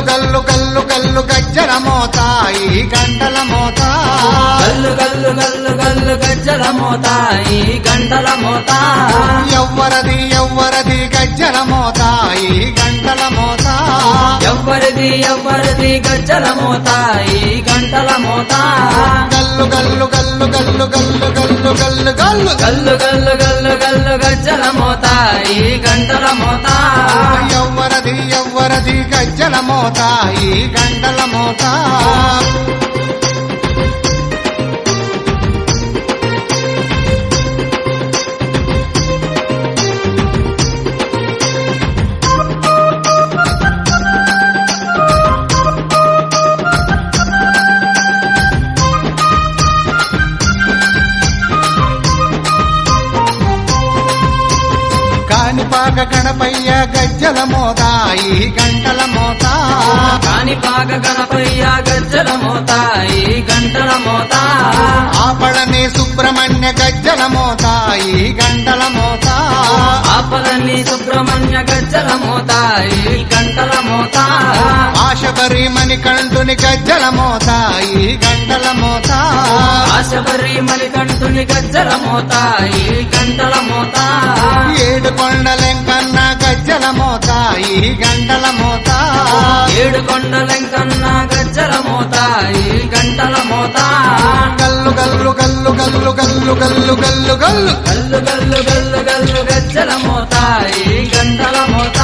గల్లు గల్లు గల్లు గల్లు గజ్జల మోత ఈ గంటల మోత గల్లు గల్లు గల్లు గల్లు గజ్జల మోత ఈ గంటల మోత ఎవ్వరది ఎవ్వరది గజ్జల మోత ఈ గంటల మోత ఎవ్వరిది ఎవ్వరిది గజ్జల మోత ఈ గంటల మోత గల్లు గల్లు గల్లు గల్లు గల్లు గల్లు గల్లు గల్లు గల్లు గల్లు గల్లు గల్లు గజ్జల మోత ఈ గంటల మోత ఎవ్వరది గజ్జల మోత ఈ గండల మోత. కాణిపాక గణపయ్య గజ్జల మోత ఈ గంటల మోత. కాణిపాక గణపయ్య గజ్జల మోత ఈ గంటల మోత. ఆపడని సుబ్రహ్మణ్య గజ్జల మోత ఈ గంటల మోత. ఆపలని సుబ్రహ్మణ్య గజ్జల మోత ఈ గంటల మోత. ఆశబరి మణికంఠుని గజ్జల మోత ఈ గంటల మోత. ఆశబరి మణికంఠుని గజ్జల మోత ఈ గంటల మోత. ఏడు కొండలెంకన్న గజ్జల మోత ఈ గంటల మోత. ఏడు కొండలెంకన్న గజ్జల మోత ఈ గంటల మోత. గల్లు గల్లు గల్లు గల్లు గల్లు గల్లు గల్లు గల్లు. గల్లు గల్లు గల్లు గల్లు గజ్జల మోత ఈ గంటల మోత.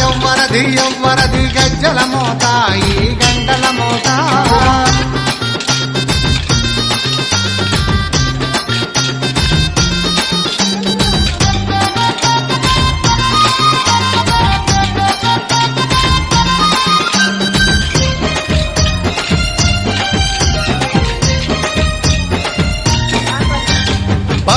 ఎవ్వరది ఎవ్వరది గజ్జల మోత ఈ గంటల మోత.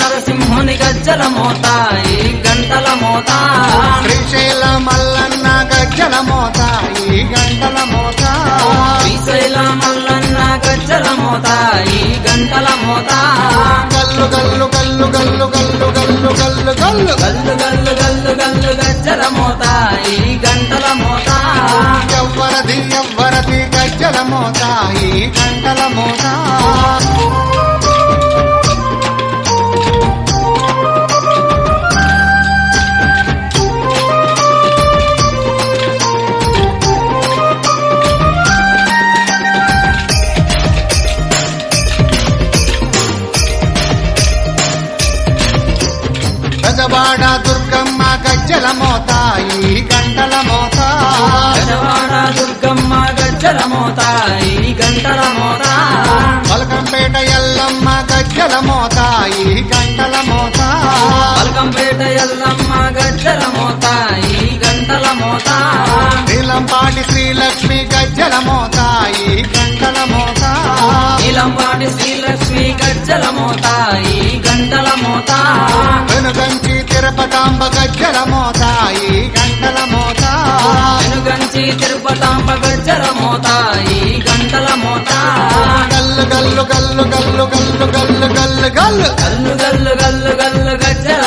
నరసింహుని గజ్జల మోత ఈ గంటల మోత శ్రీశైల మల్లన్న గజ్జల మోత ఈ గంటల మోత శ్రీశైల మల్లన్న గజ్జల మోత ఈ గంటల మోత గల్లు గల్లు గల్లు గల్లు గల్లు గల్లు గల్లు గల్లు. గల్లు గల్లు గల్లు గల్లు గజ్జల మోత ఈ గంటల మోత ఎవ్వరది ఎవ్వరది గజ్జల మోత ఈ గంటల మోత గజవాడ దుర్గమ్మ గజ్జల మోత ఈ గంటల మోత. గజవాడ దుర్గమ్మ గజ్జల మోత ఈ గంటల మోత. పలకంపేట ఎల్లమ్మ గజ్జల మోత ఈ గంటల మోత. పలకంపేట ఎల్లమ్మ గజ్జల మోత ఈ గంటల మోత. నీలంపాటి శ్రీలక్ష్మి గజ్జల మోత ఈ గంటల మోత. నీలంపాటి శ్రీలక్ష్మి గజ్జల మోత తిరుపతాంబ గజ్జల మోత ఈ గంటల మోత వెనుగంచి తిరుపతాంబ గజ్జల మోత ఈ గంటల మోత గల్లు గల్లు గల్లు గల్లు గల్లు గల్లు గల్లు గల్లు. గల్లు గల్లు గల్లు గల్లు గజ్జల